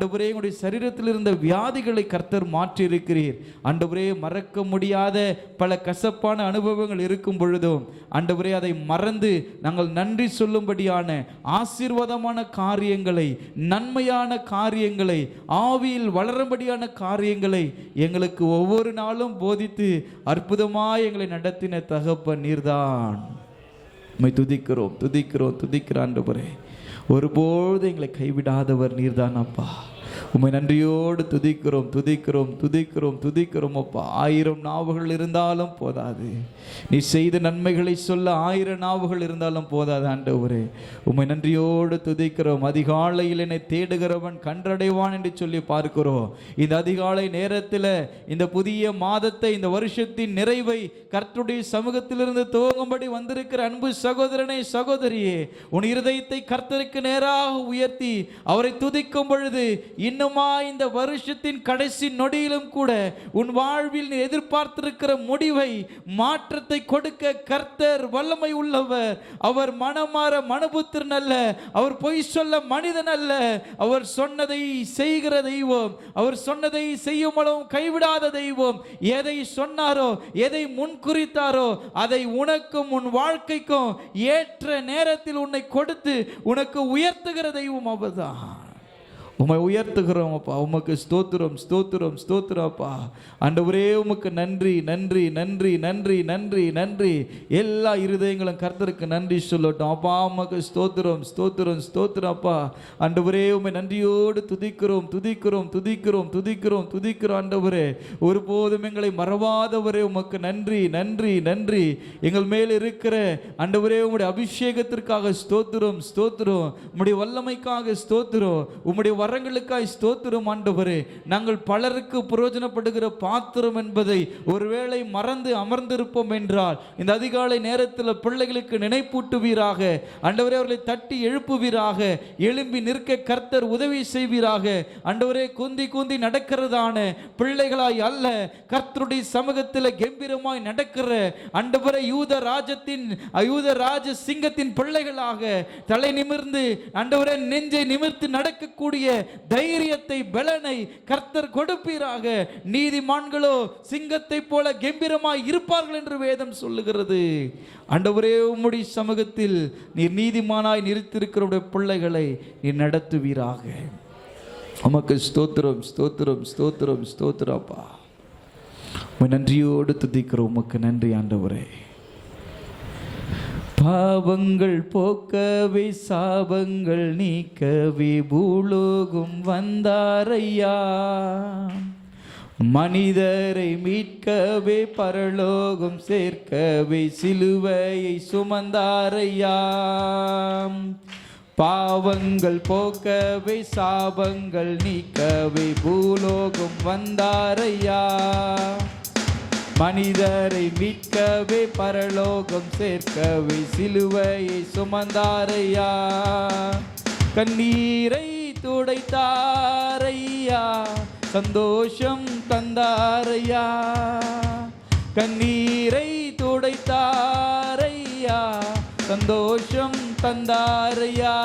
ஆண்டவரே எங்களுடைய சரீரத்தில் இருந்த வியாதிகளை கர்த்தர் மாற்றி இருக்கிறீர் ஆண்டவரே மறக்க முடியாத பல கசப்பான அனுபவங்கள் இருக்கும் பொழுதும் ஆண்டவரே அதை மறந்து நாங்கள் நன்றி சொல்லும்படியான ஆசீர்வாதமான காரியங்களை நன்மையான காரியங்களை ஆவியில் வளரும்படியான காரியங்களை எங்களுக்கு ஒவ்வொரு நாளும் போதித்து அற்புதமாய் எங்களை நடத்தின தகப்ப நீர்தான். உம்மை துதிக்கிறோம் துதிக்கிறோம் துதிக்கிறான் ஒருபோது எங்களை கைவிடாதவர் நீர்தான் அப்பா. உண்மை நன்றியோடு துதிக்கிறோம் துதிக்கிறோம் துதிக்கிறோம் துதிக்கிறோம். அப்பா ஆயிரம் நாவுகள் இருந்தாலும் போதாது. நீ செய்த நன்மைகளை சொல்ல ஆயிரம் நாவுகள் இருந்தாலும் போதாது ஆண்டவரே. உண்மை நன்றியோடு துதிக்கிறோம். அதிகாலையில் என்னை தேடுகிறவன் கன்றடைவான் என்று சொல்லி பார்க்கிறோம். இந்த அதிகாலை நேரத்தில் இந்த புதிய மாதத்தை இந்த வருஷத்தின் நிறைவை கர்த்துடைய சமூகத்திலிருந்து துவங்கும்படி வந்திருக்கிற அன்பு சகோதரனை சகோதரியே உன் இருதயத்தை கர்த்தருக்கு நேராக உயர்த்தி அவரை துதிக்கும் பொழுது இன் இந்த வருஷத்தின் கடைசி நொடியிலும் கூட உன் வாழ்வில் நீ எதிர்பார்த்திருக்கிற முடிவை மாற்றத்தை கொடுக்க கர்த்தர் வல்லமை உள்ளவர். அவர் மனமாற மனபுத்திரன் அல்ல. அவர் பொய் சொல்ல மனிதன் அல்ல. அவர் சொன்னதை செய்கிற தெய்வம். அவர் சொன்னதை செய்யும் அளவும் கைவிடாத தெய்வம். எதை சொன்னாரோ எதை முன்குறித்தாரோ அதை உனக்கும் உன் வாழ்க்கைக்கும் ஏற்ற நேரத்தில் உன்னை கொடுத்து உனக்கு உயர்த்துகிற தெய்வம் அவர்தான். உம்மை உயர்த்துகிறோம் அப்பா. உமக்கு ஸ்தோத்திரம் ஸ்தோத்திரம் ஸ்தோத்திரம் அப்பா. ஒரே உமக்கு நன்றி நன்றி நன்றி நன்றி நன்றி நன்றி. எல்லா இருதயங்களும் கர்த்தருக்கு நன்றி சொல்லட்டும். அப்பா உமக்கு ஸ்தோத்திரம் ஸ்தோத்திரம் ஸ்தோத்திரம் அப்பா. ஒரே உம்மை நன்றியோடு துதிக்கிறோம் துதிக்கிறோம் துதிக்கிறோம் துதிக்கிறோம் துதிக்கிறோம் ஆண்டவரே. ஒருபோதும் எங்களை மறவாதவரே உமக்கு நன்றி நன்றி நன்றி. எங்கள் மேல் இருக்கிற ஆண்டவரே உம்முடைய அபிஷேகத்திற்காக ஸ்தோத்திரம் ஸ்தோத்திரம். உம்முடைய வல்லமைக்காக ஸ்தோத்திரம். உம்முடைய வரங்களுக்காய் ஸ்தோத்திரம் ஆண்டவரே. நாங்கள் பலருக்கு பிரயோஜனப்படுகிற பாத்திரம் என்பதை ஒருவேளை மறந்து அமர்ந்திருப்போம் என்றால் இந்த அதிகாலை நேரத்தில் பிள்ளைகளுக்கு நினைப்பூட்டுவீராக ஆண்டவரே அவர்களை தட்டி எழுப்புவீராக எழும்பி நிற்க கர்த்தர் உதவி செய்வீராக. ஆண்டவரே குந்தி குந்தி நடக்கிறதான பிள்ளைகளாய் அல்ல கர்த்தருடைய சமூகத்தில் கம்பீரமாய் நடக்கிற ஆண்டவரே யூத ராஜத்தின் யூத ராஜ சிங்கத்தின் பிள்ளைகளாக தலை நிமிர்ந்து ஆண்டவரே நெஞ்சை நிமிர்த்து நடக்கக்கூடிய தைரியத்தை பலனை கர்த்தர் கொடுப்பீராக. நீதிமான்களோ சிங்கத்தை போல கம்பீரமாய் இருப்பார்கள் என்று வேதம் சொல்லுகிறது. ஆண்டவரே உம்முடைய சமூகத்தில் நீர் நீதிமானாய் நிறுத்திருக்கிற பிள்ளைகளை நீ நடத்துவீராக. உமக்கு ஸ்தோத்திரம் ஸ்தோத்திரம் ஸ்தோத்திரம் ஸ்தோத்திரப்பா நன்றியோடு துதிக்கிறோம். உமக்கு நன்றி ஆண்டவரே. பாவங்கள் போக்கவே சாபங்கள் நீக்கவே பூலோகம் வந்தாரையா? மனிதரை மீட்கவே பரலோகம் சேர்க்கவே சிலுவையை சுமந்தாரையா? பாவங்கள் போக்கவே சாபங்கள் நீக்கவே பூலோகம் வந்தாரையா? மனிதரை மீட்கவே பரலோகம் சேர்க்கவே சிலுவையை சுமந்தாரையா? கண்ணீரை துடைத்தாரையா? சந்தோஷம் தந்தாரையா? கண்ணீரை துடைத்தாரையா? சந்தோஷம் தந்தாரையா?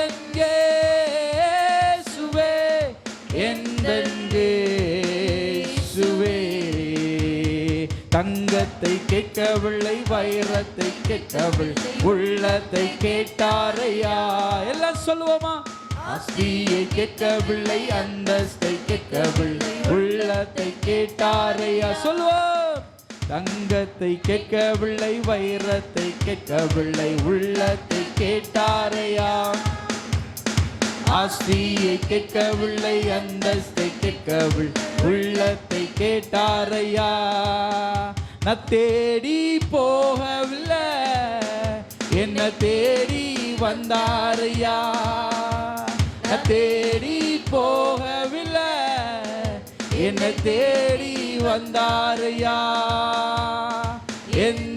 எந்தங்கே சுவே சுவே தங்கத்தை கேட்கவில்லை வைரத்தை கேட்கவில்லை உள்ளத்தை கேட்டாரையா? எல்லாம் சொல்லுவோமா? ஆஸ்தியை கேட்கவில்லை அந்தஸ்தை கேட்கவில்லை உள்ளத்தை கேட்டாரையா? சொல்லுவோம். தங்கத்தை கேட்கவில்லை வைரத்தை கேட்கவில்லை உள்ளத்தை கேட்டாரையா? ஆஸ்தியை கேட்கவில்லை அந்தஸ்தை கேட்கவில்லை. உள்ளத்தை கேட்டாரையா? நான் தேடி போகவில்லை. என்ன தேடி வந்தாரையா? நான் தேடி போகவில்லை. என்ன தேடி வந்தாரையா? என்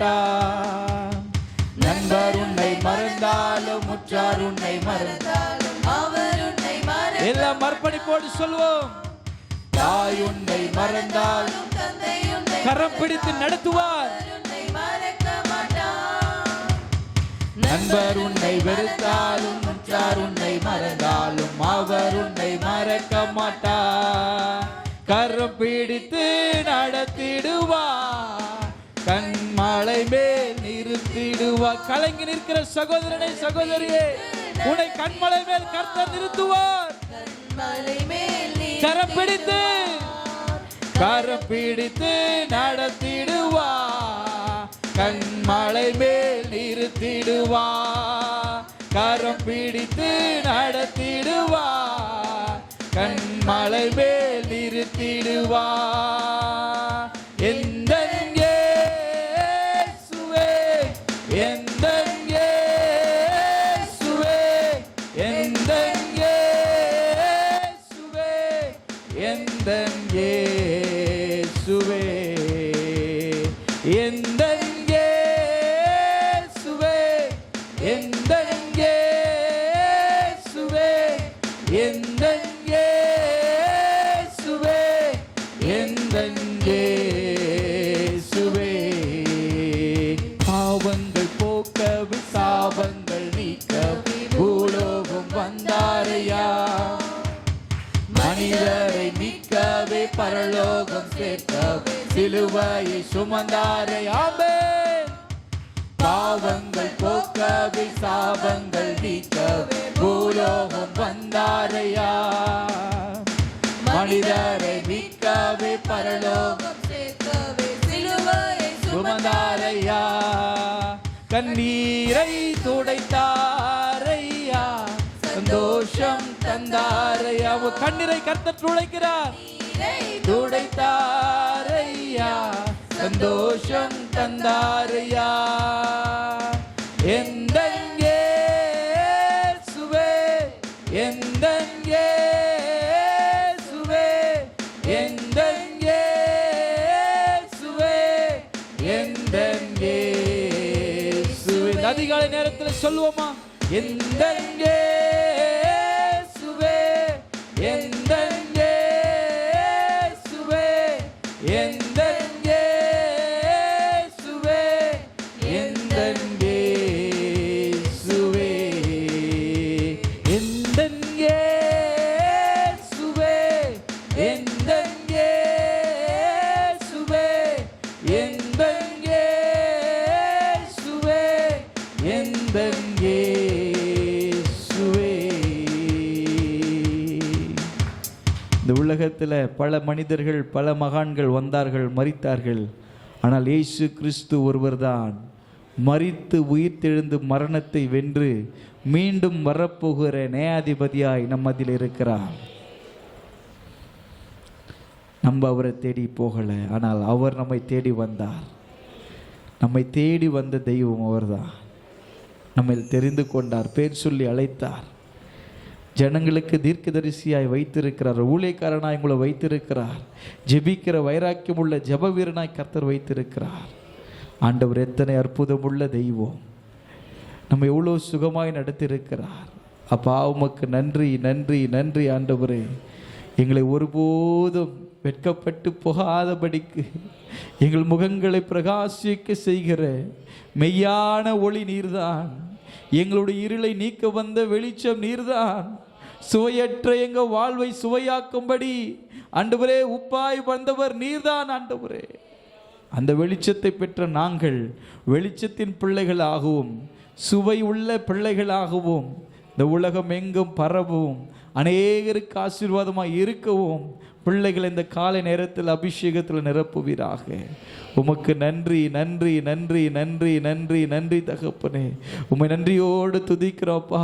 மாட்டார். நண்பர் உன்னை மறந்தாலும் முற்றார் உன்னை மறந்தாலும் அவர் உன்னை மறந்தாலும். எல்லாம் அர்ப்பணிப்போடு சொல்வோம். தாய் உன்னை மறந்தால் தந்தை உன்னை கரம் பிடித்து நடத்துவார். நண்பர் உன்னை வெறுத்தாலும் முற்றார் உன்னை மறந்தாலும் அவர் உன்னை மறக்க மாட்டார். கரம் பிடித்து நடத்திடுவார். கண்மலை மேல் நிறுத்திடுவா. கலங்கி நிற்கிற சகோதரனை சகோதரியே உன்னை கண்மலை மேல் கர்த்தர் நிறுத்துவார். கரம் பிடித்து கரம் பிடித்து நடத்திடுவா. கண்மலை மேல் நிறுத்திடுவா. கரம் பிடித்து நடத்திடுவா. கண்மலை மேல் நிறுத்திடுவா. பரலோகம் சேர்க்கவே சிலுவையை சுமந்தாரையா கண்ணீரை துடைத்தாரையா சந்தோஷம் தந்தாரையா. உன் கண்ணீரை கர்த்தர் துடைக்கிறார். துடைத்தாரையா சந்தோஷம் தந்தாரையா. எந்த எந்த உலகத்தில் பல மனிதர்கள் பல மகான்கள் வந்தார்கள் மறித்தார்கள் ஆனால் இயேசு கிறிஸ்து ஒருவர்தான். உயிர் உயிர்த்தெழுந்து மரணத்தை வென்று மீண்டும் வரப்போகிற நியாயாதிபதியாய் நம் அதில் இருக்கிறார். நம்ம அவரை தேடி போகலை ஆனால் அவர் நம்மை தேடி வந்தார். நம்மை தேடி வந்த தெய்வம் அவர்தான். நம்மை தெரிந்து கொண்டார் பேர் சொல்லி அழைத்தார். ஜனங்களுக்கு தீர்க்கதரிசியாய் வைத்திருக்கிறார். ஊழியக்காரனாய் உங்களை வைத்திருக்கிறார். ஜெபிக்கிற வைராக்கியம் உள்ள ஜப வீரனாய் கர்த்தர் வைத்திருக்கிறார். ஆண்டவர் எத்தனை அற்புதமுள்ள தெய்வம். நம்ம எவ்வளோ சுகமாய் நடத்தியிருக்கிறார் அப்பா உமக்கு நன்றி நன்றி நன்றி ஆண்டவரே. எங்களை ஒருபோதும் வெட்கப்பட்டு போகாதபடிக்கு எங்கள் முகங்களை பிரகாசிக்க செய்கிற மெய்யான ஒளி நீர்தான். எங்களுடைய இருளை நீக்க வந்த வெளிச்சம் நீர்தான். சுவையற்ற எங்க வாழ்வை சுவையாக்கும்படி ஆண்டவரே உப்பாய் வந்தவர் நீர்தான் ஆண்டவரே. அந்த வெளிச்சத்தை பெற்ற நாங்கள் வெளிச்சத்தின் பிள்ளைகளாகவும் சுவை உள்ள பிள்ளைகளாகவும் இந்த உலகம் எங்கும் பரவும் அநேகருக்கு ஆசீர்வாதமாக இருக்கவும் பிள்ளைகள் இந்த காலை நேரத்தில் அபிஷேகத்தில் நிரப்புவீராக. உமக்கு நன்றி நன்றி நன்றி நன்றி நன்றி நன்றி தகப்பனே. உம்மை நன்றியோடு துதிக்கிறோப்பா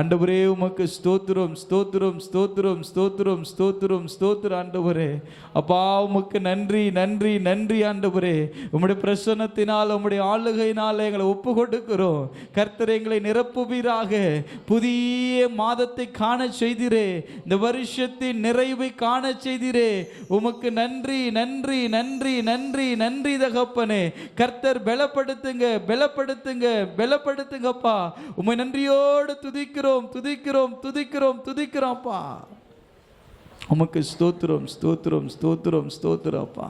ஆண்டவரே உமக்கு ஸ்தோத்திரம் ஸ்தோத்திரம் ஸ்தோத்திரம் ஸ்தோத்திரம் ஸ்தோத்திரம் ஸ்தோத்திர ஆண்டவரே. அப்பா உமக்கு நன்றி நன்றி நன்றி ஆண்டவரே. உம்முடைய பிரசன்னத்தினால் உம்முடைய ஆளுகையினால் எங்களை ஒப்பு கொடுக்கிறோம் கர்த்தர் எங்களை நிரப்புவீராக. புதிய மாதத்தை காண செய்திரே. இந்த வருஷத்தின் நிறைவை காண செய்திரே. உமக்கு நன்றி நன்றி நன்றி நன்றி நன்றி தகப்பனே. கர்த்தர் பலப்படுத்துங்க பலப்படுத்துங்க பலப்படுத்துங்கப்பா. உம்மை நன்றியோடு துதிக்கிறோம் துதிக்கிறோம் துதிக்கிறோம் துதிக்கிறோம்ப்பா. உமக்கு ஸ்தோத்திரம் ஸ்தோத்திரம் ஸ்தோத்திரம் ஸ்தோத்திரப்பா.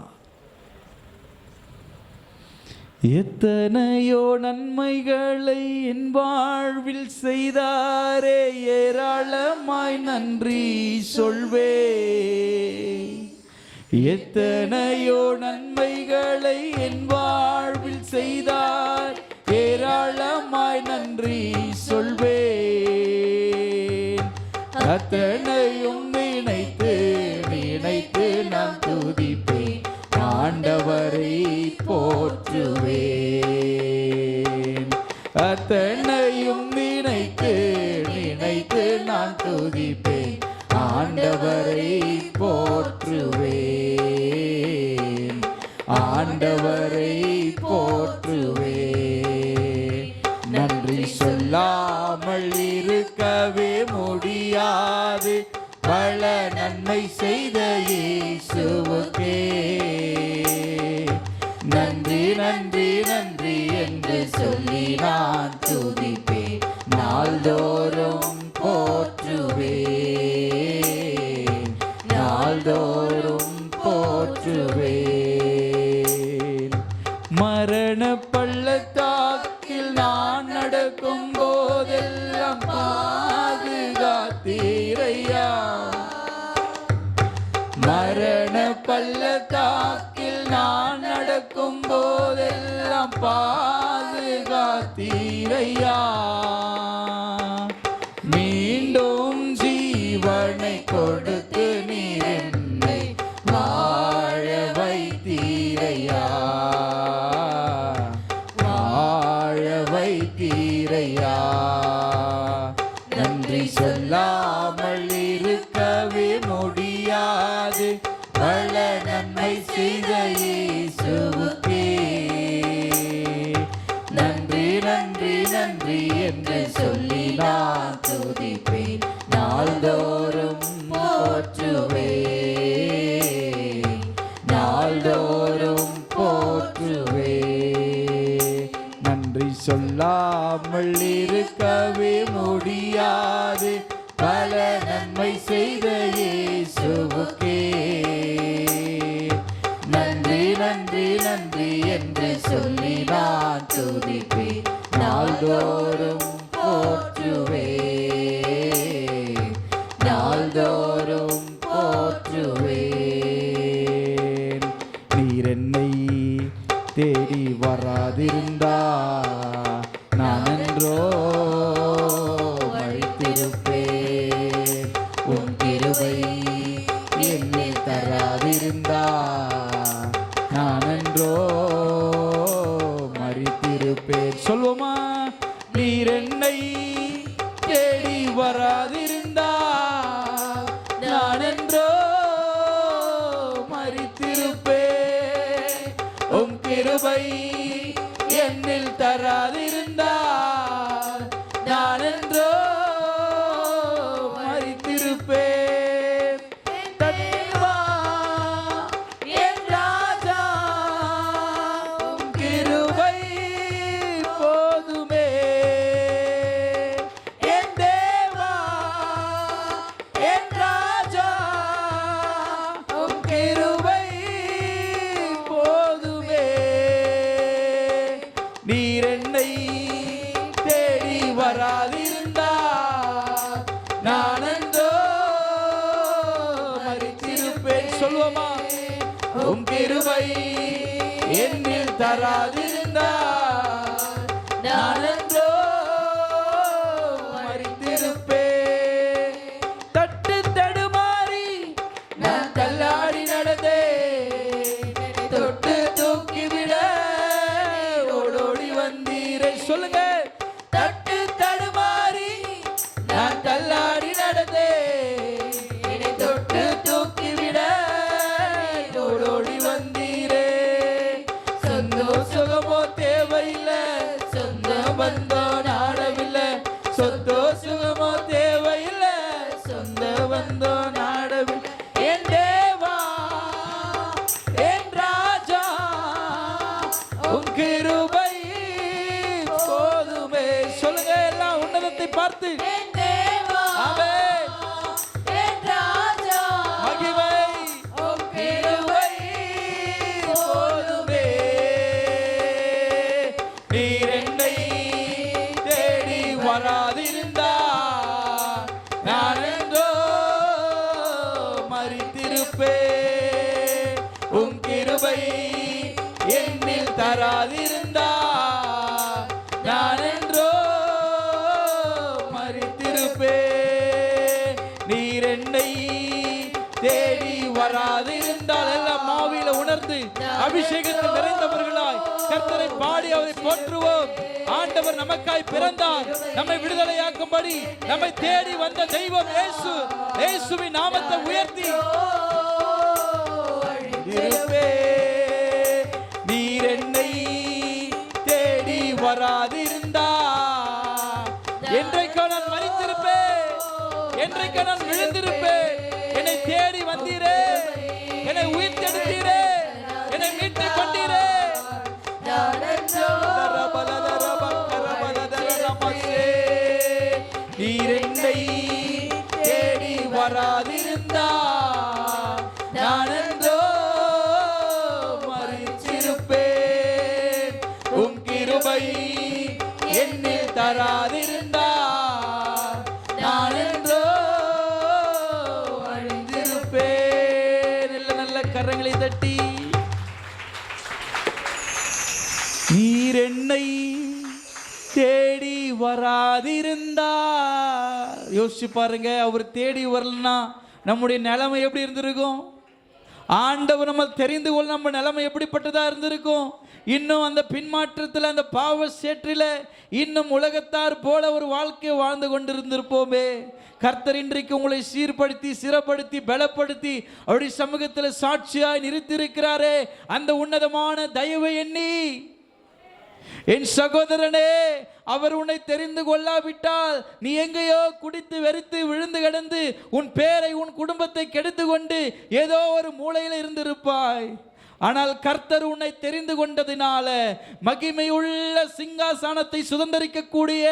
எத்தனையோ நன்மைகளை என் வாழ்வில் செய்தாரே. ஏராளமாய் நன்றி சொல்வே எத்தனையோ நன்மைகளை என் வாழ்வில் செய்தார். ஏராளமாய் நன்றி சொல்வேன். அத்தனையும் நினைத்து நினைத்து நான் துதிப்பேன். ஆண்டவரை போற்றுவேன். அத்தனையும் நினைத்து நினைத்து நான் துதிப்பேன். ஆண்டவரை ஆண்டவரை நடக்கும் போதெல்லாம் பாதுகாத்தீரையா. இல்லாமல் இருக்க கர்த்தரை பாடி அவரை போற்றுவோம். ஆண்டவர் நமக்காய் பிறந்தார். நம்மை விடுதலையாக்கும்படி நம்மை தேடி வந்த தெய்வம் இயேசு. இயேசுவின் நாமத்தை உயர்த்தி. இருப்பே நீர் என்னை தேடி வராதிருந்தா. என்றைக்கோ நான் மறித்திருப்பேன். என்றைக்கோ நான் என்னில் தராதிருந்தா நான் என்றோ அழிந்திருப்பேன் நல்ல நல்ல கரங்களை தட்டி. நீர் என்னை தேடி வராதிருந்தா யோசிச்சு பாருங்க அவர் தேடி வரலன்னா நம்முடைய நிலைமை எப்படி இருந்திருக்கும்? ஆண்டவர் நம்ம தெரிந்து கொள்ள நம்ம நிலைமை எப்படிப்பட்டதாக இருந்திருக்கும்? இன்னும் அந்த பின்மாற்றத்தில் அந்த பாவ சேற்றில் இன்னும் உலகத்தார் போல ஒரு வாழ்க்கையை வாழ்ந்து கொண்டிருந்திருப்போமே. கர்த்தர் இன்றைக்கு உங்களை சீர்படுத்தி சிறப்படுத்தி பலப்படுத்தி அவருடைய சமூகத்தில் சாட்சியாய் நிறுத்தியிருக்கிறாரே. அந்த உன்னதமான தயவை எண்ணி. என் சகோதரனே அவர் உன்னை தெரிந்து கொள்ளாவிட்டால் நீ எங்கேயோ குடித்து வெறித்து விழுந்து கிடந்து உன் பேரை உன் குடும்பத்தை கெடுத்து கொண்டு ஏதோ ஒரு மூலையில் இருந்திருப்பாய். ஆனால் கர்த்தர் உன்னை தெரிந்து கொண்டதினால மகிமையுள்ள சிங்காசனத்தை சுதந்தரிக்கக்கூடிய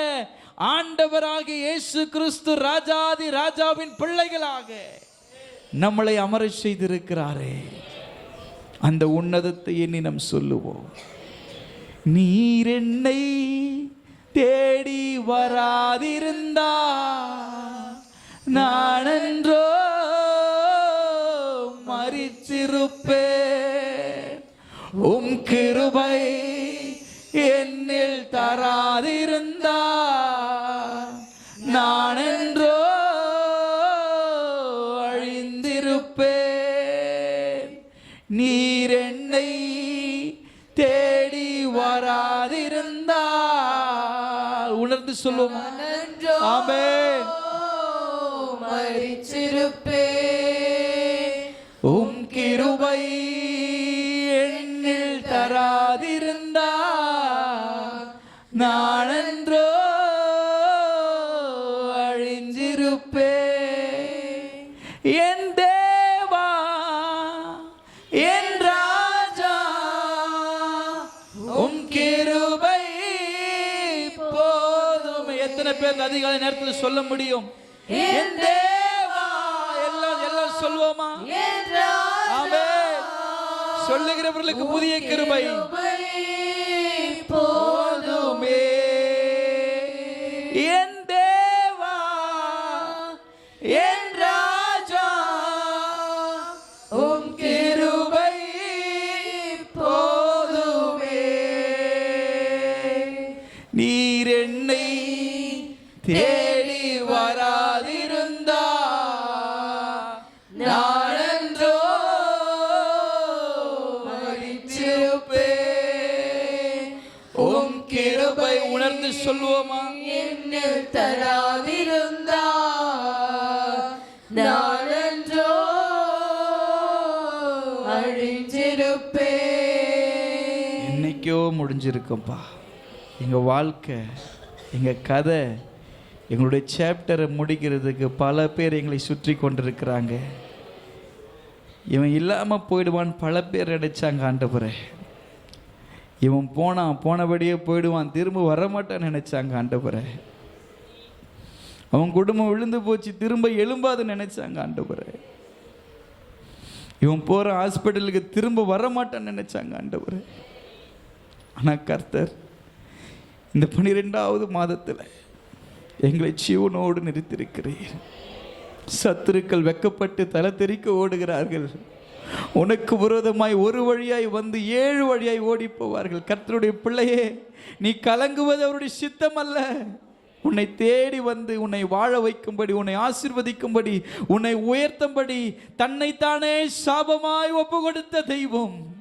ஆண்டவராகிய இயேசு கிறிஸ்து ராஜாதி ராஜாவின் பிள்ளைகளாக நம்மளை அமரச் செய்திருக்கிறாரே. அந்த உன்னதத்தை எண்ணி நாம் சொல்லுவோம். நீர் என்னை தேடி வராதிருந்தா நானன்றோ மறிச்சிருப்பே உம் கிருபை என்னில் தராதிருந்தா. சொல்லுவோம். நன்றோ ஆமென். மறிச்சிருப்பேன் உம் கிருபை என்னில் தராதிருந்தா. நானன்றோ அழிஞ்சிருப்பேன். என் அதிகாலை நேரத்தில் சொல்ல முடியும்? எல்லாம் எல்லாம் சொல்வோமா ஆமே சொல்லுகிறவர்களுக்கு புதிய கிருபை. போதுமே. என் தேவா என் ராஜா. உம் கிருபை போதுமே. நீர் என்னை தேடி வராதிருந்தா. நானன்றோ மறிச்சிருப்பேன் உம் கிருபை உணர்ந்து சொல்வோமா என்னில் தராதிருந்தா. நானன்றோ அழிஞ்சிருப்பேன் என்னைக்கோ முடிஞ்சிருக்கும்ப்பா எங்கள் வாழ்க்கை எங்கள் கதை எங்களுடைய சாப்டரை முடிக்கிறதுக்கு பல பேர் எங்களை சுற்றி கொண்டிருக்கிறாங்க. இவன் இல்லாமல் போயிடுவான்னு பல பேர் நினைச்சாங்க ஆண்டவரே. இவன் போனான் போனபடியே போயிடுவான் திரும்ப வரமாட்டான்னு நினைச்சாங்க ஆண்டவரே. அவன் குடும்பம் விழுந்து போச்சு திரும்ப எழும்பாதுன்னு நினைச்சாங்க ஆண்டவரே. இவன் போகிற ஹாஸ்பிட்டலுக்கு திரும்ப வரமாட்டான்னு நினைச்சாங்க ஆண்டவரே. ஆனால் கர்த்தர் இந்த பனிரெண்டாவது மாதத்தில் எங்களை ஜீவனோடு நிறுத்திருக்கிறீர் சத்துருக்கள் வெக்கப்பட்டு தலை தெறிக்க ஓடுகிறார்கள். உனக்கு விரோதமாய் ஒரு வழியாய் வந்து ஏழு வழியாய் ஓடி போவார்கள் கர்த்தருடைய பிள்ளையே நீ கலங்குவது அவருடைய சித்தம் அல்ல உன்னை தேடி வந்து உன்னை வாழ வைக்கும்படி உன்னை ஆசீர்வதிக்கும்படி உன்னை உயர்த்தும்படி தன்னைத்தானே சாபமாய் ஒப்பு கொடுத்த தெய்வம்.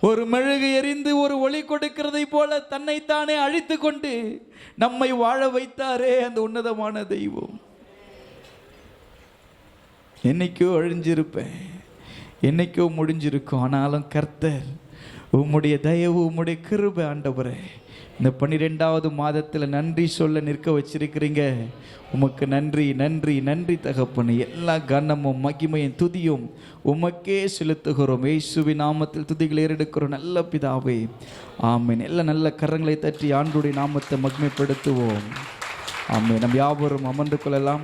ஒரு மெழுகு எரிந்து ஒரு ஒளி கொடுக்கிறதை போல தன்னைத்தானே அழித்து கொண்டு நம்மை வாழ வைத்தாரே அந்த உன்னதமான தெய்வம். என்னைக்கோ அழிஞ்சிருப்பேன். என்னைக்கோ முடிஞ்சிருக்கும். ஆனாலும் கர்த்தர் உம்முடைய தயவு உம்முடைய கிருப ஆண்டவரே. இந்த பன்னிரெண்டாவது மாதத்தில் நன்றி சொல்ல நிற்க வச்சிருக்கிறீங்க. உமக்கு நன்றி நன்றி நன்றி தகப்பனு. எல்லா கனமும் மகிமையும் துதியும் உமக்கே செலுத்துகிறோம். ஏசுவி நாமத்தில் துதிகளை ஏறெடுக்கிறோம். நல்ல பிதாவே. ஆமீன். எல்லா நல்ல கரங்களை தட்டி ஆண்டுடைய நாமத்தை மகிமைப்படுத்துவோம். ஆமீன். நம் யாவரும் அமர்ந்து கொள்ளலாம்.